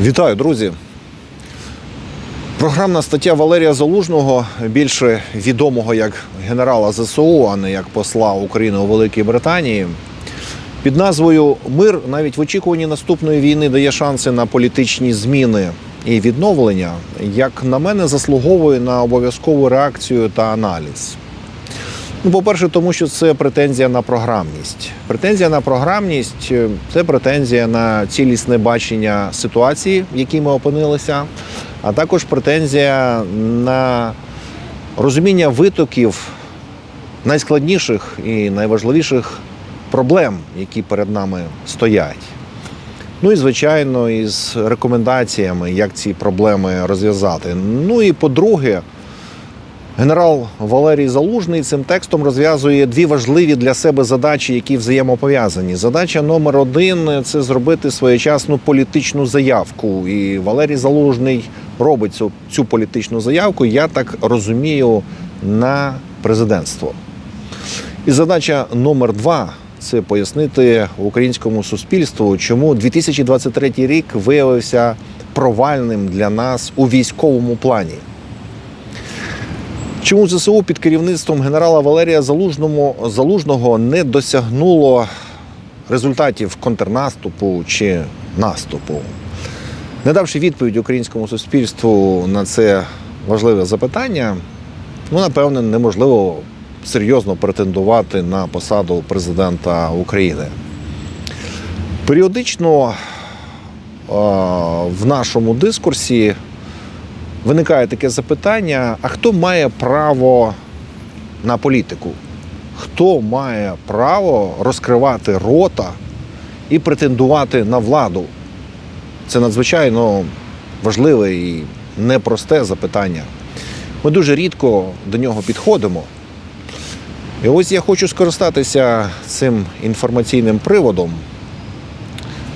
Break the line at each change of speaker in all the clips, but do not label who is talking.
Вітаю, друзі. Програмна стаття Валерія Залужного, більше відомого як генерала ЗСУ, а не як посла України у Великій Британії. Під назвою Мир навіть в очікуванні наступної війни дає шанси на політичні зміни і відновлення, як на мене, заслуговує на обов'язкову реакцію та аналіз. Ну, по-перше, тому що це претензія на програмність. Претензія на програмність е, це претензія на цілісне бачення ситуації, в якій ми опинилися, а також претензія на розуміння витоків найскладніших і найважливіших проблем, які перед нами стоять. Ну і звичайно, із рекомендаціями, як ці проблеми розв'язати. Ну і по-друге, Генерал Валерій Залужний цим текстом розв'язує дві важливі для себе задачі, які взаємопов'язані. Задача номер один це зробити своєчасну політичну заявку. І Валерій Залужний робить цю, цю політичну заявку, я так розумію, на президентство. І задача номер два це пояснити українському суспільству, чому 2023 рік виявився провальним для нас у військовому плані. Чому ЗСУ під керівництвом генерала Валерія Залужного не досягнуло результатів контрнаступу чи наступу? Не давши відповідь українському суспільству на це важливе запитання, ну, напевне, неможливо серйозно претендувати на посаду президента України. Періодично в нашому дискурсі виникає таке запитання: а хто має право на політику? Хто має право розкривати рота і претендувати на владу? Це надзвичайно важливе і непросте запитання. Ми дуже рідко до нього підходимо. І ось я хочу скористатися цим інформаційним приводом.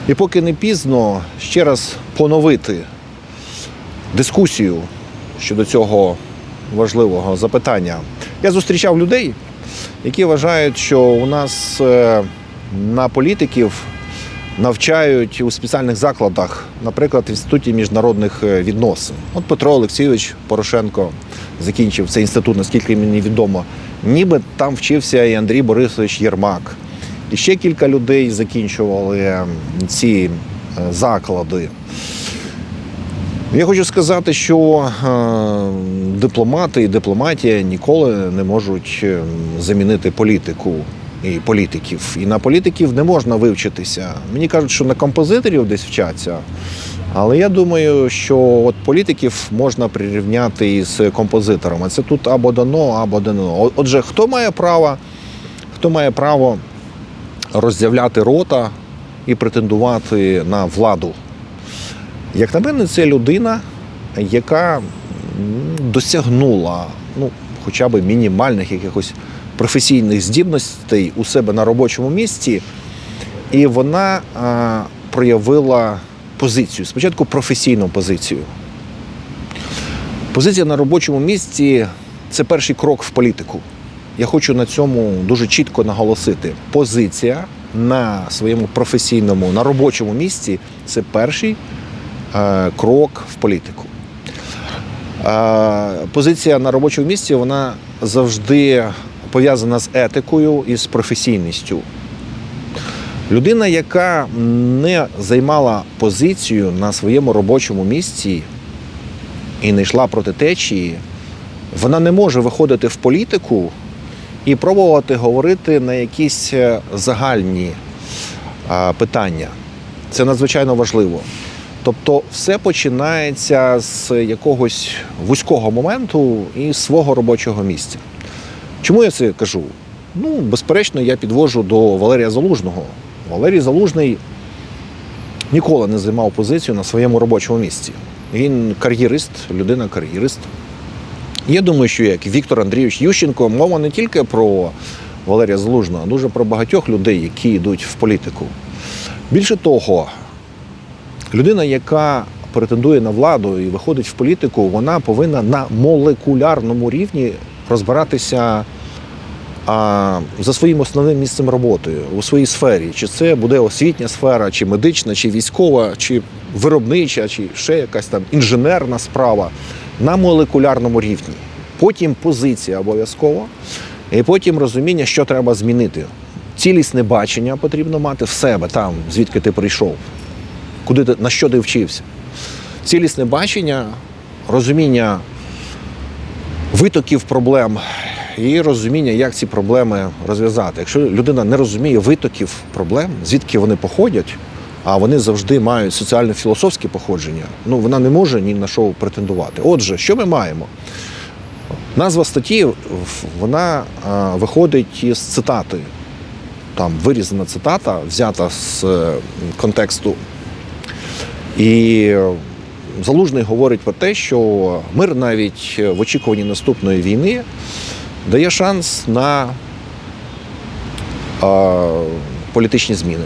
І поки не пізно ще раз поновити дискусію щодо цього важливого запитання. Я зустрічав людей, які вважають, що у нас е, на політиків навчають у спеціальних закладах, наприклад, в інституті міжнародних е, відносин. От Петро Олексійович Порошенко закінчив цей інститут, наскільки мені відомо. Ніби там вчився і Андрій Борисович Єрмак. І ще кілька людей закінчували е, ці е, заклади. Я хочу сказати, що е, дипломати і дипломатія ніколи не можуть е, замінити політику і політиків. І на політиків не можна вивчитися. Мені кажуть, що на композиторів десь вчаться. Але я думаю, що от політиків можна прирівняти із композиторами. Це тут або дано, або дано. Отже, хто має право, хто має право роздявляти рота і претендувати на владу? Як на мене, це людина, яка досягнула ну, хоча б мінімальних якихось професійних здібностей у себе на робочому місці, і вона а, проявила позицію. Спочатку професійну позицію. Позиція на робочому місці це перший крок в політику. Я хочу на цьому дуже чітко наголосити. Позиція на своєму професійному, на робочому місці це перший крок в політику. Е, позиція на робочому місці вона завжди пов'язана з етикою і з професійністю. Людина, яка не займала позицію на своєму робочому місці і не йшла проти течії, вона не може виходити в політику і пробувати говорити на якісь е, загальні е, питання. Це надзвичайно важливо. Тобто, все починається з якогось вузького моменту і свого робочого місця. Чому я це кажу? Ну, безперечно, я підвожу до Валерія Залужного. Валерій Залужний ніколи не займав позицію на своєму робочому місці. Він кар'єрист, людина кар'єрист. Я думаю, що як Віктор Андрійович Ющенко, мова не тільки про Валерія Залужного, а дуже про багатьох людей, які йдуть в політику. Більше того, людина, яка претендує на владу і виходить в політику, вона повинна на молекулярному рівні розбиратися а, за своїм основним місцем роботи у своїй сфері. Чи це буде освітня сфера, чи медична, чи військова, чи виробнича, чи ще якась там інженерна справа на молекулярному рівні. Потім позиція обов'язково, і потім розуміння, що треба змінити. Цілісне бачення потрібно мати в себе там, звідки ти прийшов, куди ти, на що ти вчився. Цілісне бачення, розуміння витоків проблем і розуміння, як ці проблеми розв'язати. Якщо людина не розуміє витоків проблем, звідки вони походять, а вони завжди мають соціально-філософське походження, ну вона не може ні на що претендувати. Отже, що ми маємо? Назва статті вона а, виходить із цитати. Там вирізана цитата, взята з е, контексту. І е, Залужний говорить про те, що мир навіть в очікуванні наступної війни дає шанс на політичні зміни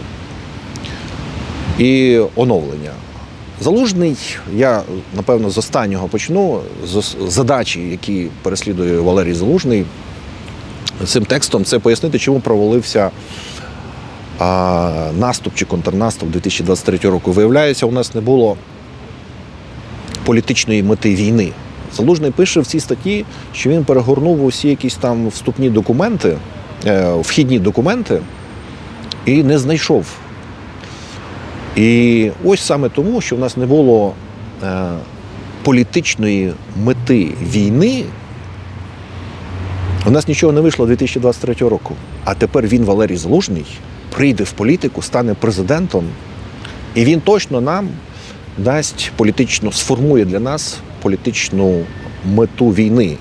і оновлення. Залужний, я напевно з останнього почну з задачі, які переслідує Валерій Залужний цим текстом, це пояснити, чому провалився а, наступ чи контрнаступ 2023 року. Виявляється, у нас не було політичної мети війни. Залужний пише в цій статті, що він перегорнув усі якісь там вступні документи, е, вхідні документи і не знайшов. І ось саме тому, що в нас не було е, політичної мети війни, у нас нічого не вийшло 2023 року. А тепер він, Валерій Залужний, прийде в політику, стане президентом, і він точно нам дасть політично, сформує для нас політичну мету війни.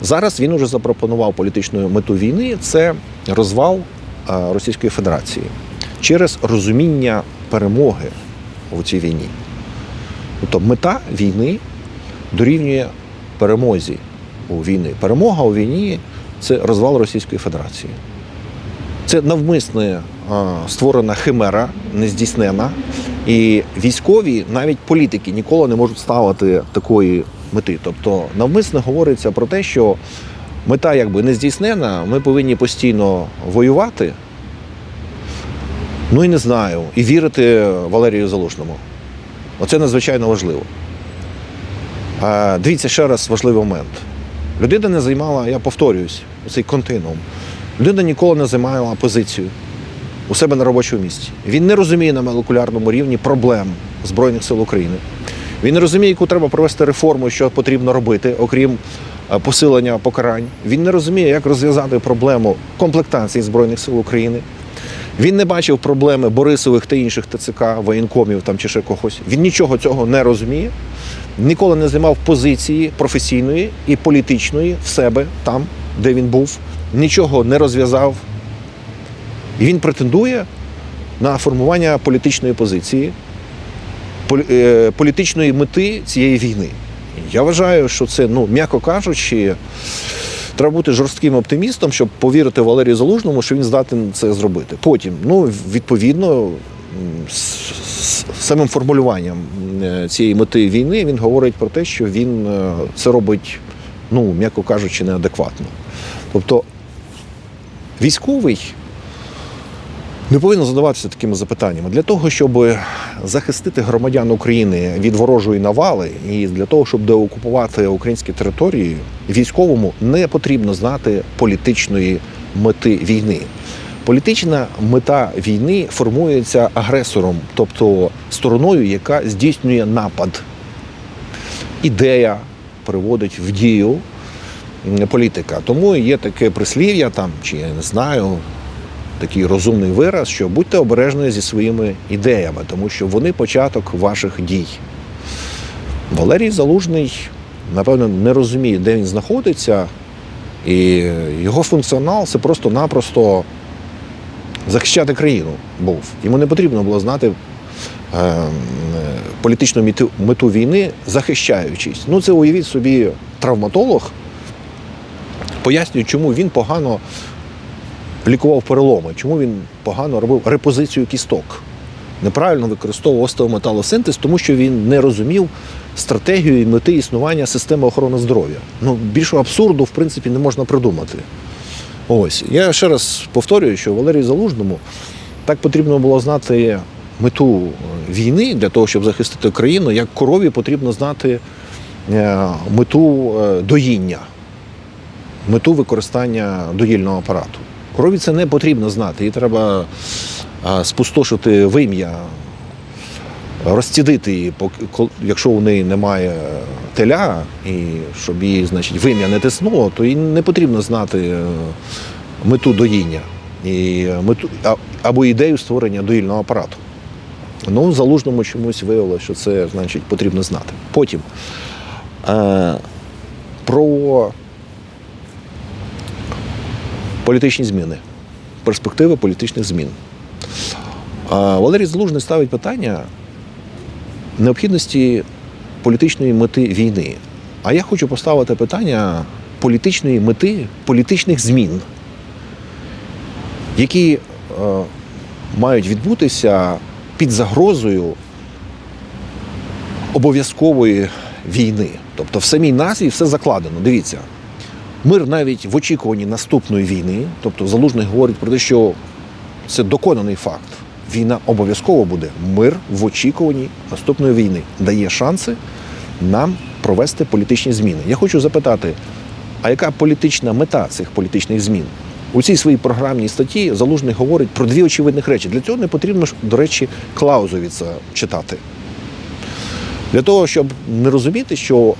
Зараз він уже запропонував політичну мету війни це розвал е, Російської Федерації через розуміння перемоги у цій війні. Тобто мета війни дорівнює перемозі у війни. Перемога у війні це розвал Російської Федерації. Це навмисне створена химера, нездійснена. І військові, навіть політики, ніколи не можуть ставити такої мети. Тобто навмисно говориться про те, що мета якби не здійснена, ми повинні постійно воювати. Ну і не знаю, і вірити Валерію Залужному. Оце надзвичайно важливо. А, Дивіться ще раз важливий момент. Людина не займала, я повторююсь, цей континуум. Людина ніколи не займала позицію у себе на робочому місці. Він не розуміє на молекулярному рівні проблем Збройних сил України. Він не розуміє, яку треба провести реформу, що потрібно робити, окрім е, посилення покарань. Він не розуміє, як розв'язати проблему комплектації Збройних сил України. Він не бачив проблеми Борисових та інших ТЦК, воєнкомів там чи ще когось. Він нічого цього не розуміє, ніколи не займав позиції професійної і політичної в себе там, де він був, нічого не розв'язав. І він претендує на формування політичної позиції, е, політичної мети цієї війни. Я вважаю, що це, ну, м'яко кажучи, треба бути жорстким оптимістом, щоб повірити Валерію Залужному, що він здатен це зробити. Потім, ну, відповідно, з самим формулюванням е, цієї мети війни він говорить про те, що він е, це робить, ну, м'яко кажучи, неадекватно. Тобто військовий не повинен задаватися такими запитаннями. Для того, щоб захистити громадян України від ворожої навали, і для того, щоб деокупувати українські території, військовому не потрібно знати політичної мети війни. Політична мета війни формується агресором, тобто стороною, яка здійснює напад. Ідея приводить в дію політика. Тому є таке прислів'я там, чи я не знаю, такий розумний вираз, що будьте обережні зі своїми ідеями, тому що вони початок ваших дій. Валерій Залужний, напевно, не розуміє, де він знаходиться, і його функціонал це просто-напросто захищати країну був. Йому не потрібно було знати е, політичну мету війни, захищаючись. Ну, це уявіть собі травматолог, пояснює, чому він погано лікував переломи, чому він погано робив репозицію кісток. Неправильно використовував остеометалосинтез, тому що він не розумів стратегію і мети існування системи охорони здоров'я. Ну, більшого абсурду, в принципі, не можна придумати. Ось. Я ще раз повторюю, що Валерію Залужному так потрібно було знати мету е, війни для того, щоб захистити країну, як корові потрібно знати е, мету е, доїння, мету використання доїльного апарату. Корові це не потрібно знати. Її треба е, спустошити вим'я, розцідити її, якщо у неї немає теля, і щоб її, значить, вим'я не тиснуло, то їй не потрібно знати е, мету доїння і мету, або ідею створення доїльного апарату. Ну, залужному чомусь виявилося, що це значить потрібно знати. Потім е, про політичні зміни, перспективи політичних змін. Валерій Залужний ставить питання необхідності політичної мети війни. А я хочу поставити питання політичної мети політичних змін, які е, мають відбутися під загрозою обов'язкової війни. Тобто в самій назві все закладено. Дивіться, мир навіть в очікуванні наступної війни, тобто Залужний говорить про те, що це доконаний факт. Війна обов'язково буде. Мир в очікуванні наступної війни дає шанси нам провести політичні зміни. Я хочу запитати, а яка політична мета цих політичних змін? У цій своїй програмній статті Залужний говорить про дві очевидних речі. Для цього не потрібно, до речі, Клаузовіца читати. Для того, щоб не розуміти, що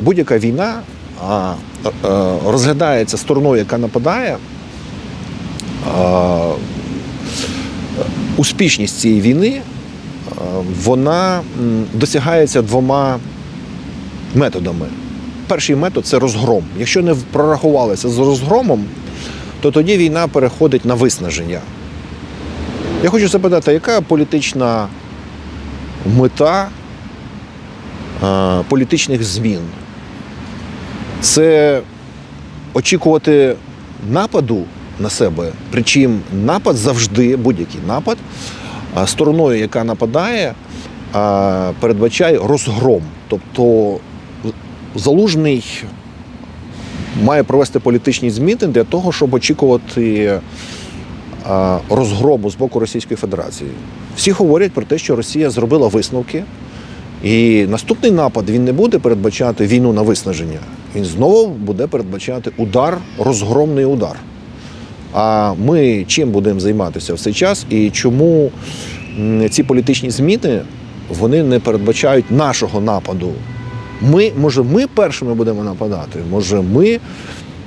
будь-яка війна розглядається стороною, яка нападає, успішність цієї війни вона досягається двома методами. Перший метод це розгром. Якщо не прорахувалися з розгромом, то тоді війна переходить на виснаження. Я хочу запитати, яка політична мета е, політичних змін? Це очікувати нападу на себе. Причому напад завжди, будь-який напад, стороною, яка нападає, передбачає розгром. Тобто залужний має провести політичні зміни для того, щоб очікувати розгрому з боку Російської Федерації. Всі говорять про те, що Росія зробила висновки, і наступний напад він не буде передбачати війну на виснаження. Він знову буде передбачати удар, розгромний удар. А ми чим будемо займатися в цей час і чому ці політичні зміни вони не передбачають нашого нападу? Ми, може, ми першими будемо нападати, може, ми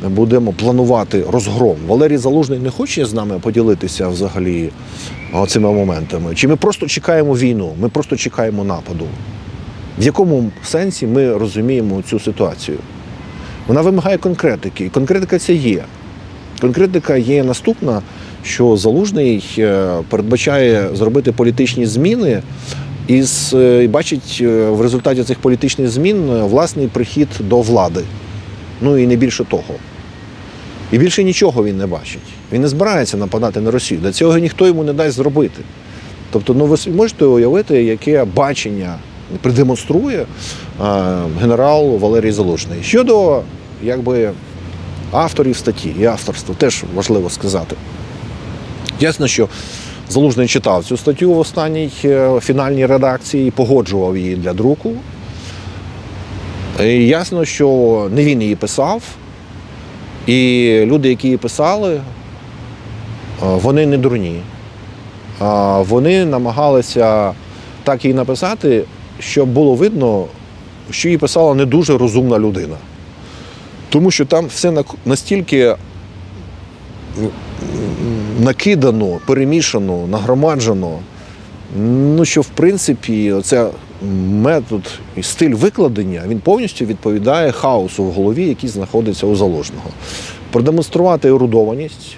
будемо планувати розгром. Валерій Залужний не хоче з нами поділитися взагалі цими моментами. Чи ми просто чекаємо війну, ми просто чекаємо нападу? В якому сенсі ми розуміємо цю ситуацію? Вона вимагає конкретики, і конкретика ця є. Конкретика є наступна, що залужний е, передбачає зробити політичні зміни і е, бачить е, в результаті цих політичних змін власний прихід до влади. Ну і не більше того. І більше нічого він не бачить. Він не збирається нападати на Росію. Для цього ніхто йому не дасть зробити. Тобто, ну ви можете уявити, яке бачення продемонструє е, генерал Валерій Залужний. Щодо якби, авторів статті і авторства, теж важливо сказати. Ясно, що Залужний читав цю статтю в останній е, фінальній редакції, погоджував її для друку. І ясно, що не він її писав, і люди, які її писали, е, вони не дурні. Вони намагалися так її написати, щоб було видно, що її писала не дуже розумна людина. Тому що там все настільки накидано, перемішано, нагромаджено. Ну що, в принципі, оце метод і стиль викладення він повністю відповідає хаосу в голові, який знаходиться у заложного. Продемонструвати ерудованість,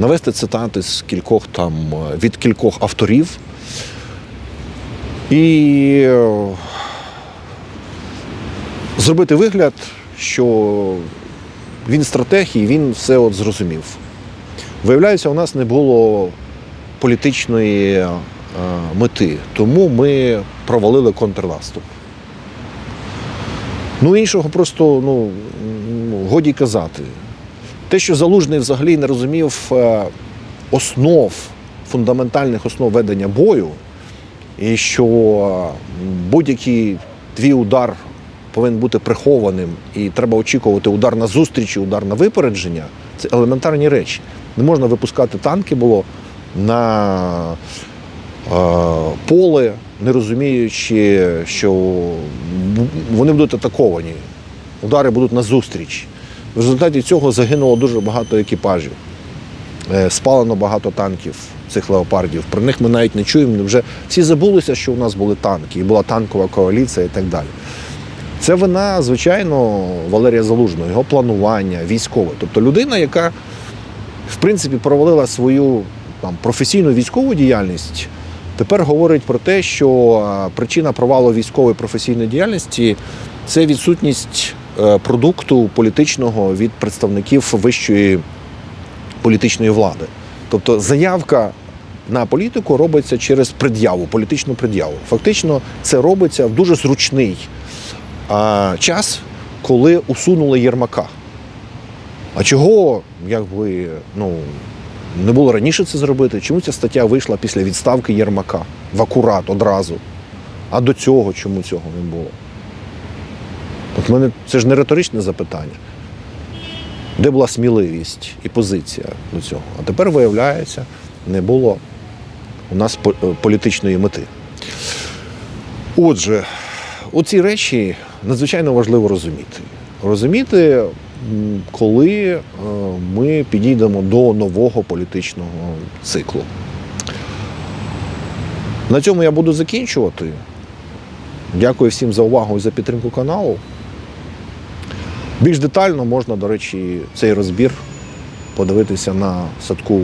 навести цитати з кількох там е, від кількох авторів. І е, зробити вигляд, що він стратег і він все от зрозумів. Виявляється, у нас не було політичної е, мети, тому ми провалили контрнаступ. Ну, іншого просто ну, годі казати. Те, що Залужний взагалі не розумів е, основ, фундаментальних основ ведення бою, і що будь-який твій удар повинен бути прихованим, і треба очікувати удар на зустріч, удар на випередження це елементарні речі. Не можна випускати танки було на е, поле, не розуміючи, що вони будуть атаковані, удари будуть на зустріч. В результаті цього загинуло дуже багато екіпажів. Е, Спалено багато танків цих леопардів. Про них ми навіть не чуємо. Вже всі забулися, що у нас були танки, і була танкова коаліція і так далі. Це вина, звичайно, Валерія Залужного, його планування, військове. Тобто людина, яка, в принципі, провалила свою там, професійну військову діяльність, тепер говорить про те, що причина провалу військової професійної діяльності це відсутність е, продукту політичного від представників вищої політичної влади. Тобто заявка на політику робиться через пред'яву, політичну пред'яву. Фактично, це робиться в дуже зручний а, час, коли усунули Єрмака. А чого, якби, ну, не було раніше це зробити? Чому ця стаття вийшла після відставки Єрмака в акурат одразу? А до цього чому цього не було? От мене це ж не риторичне запитання. Де була сміливість і позиція до цього? А тепер, виявляється, не було у нас е, політичної мети. Отже, оці речі надзвичайно важливо розуміти. Розуміти, коли е, ми підійдемо до нового політичного циклу. На цьому я буду закінчувати. Дякую всім за увагу і за підтримку каналу. Більш детально можна, до речі, цей розбір подивитися на садку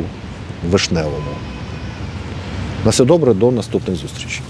вишневому. На все добре, до наступних зустрічей.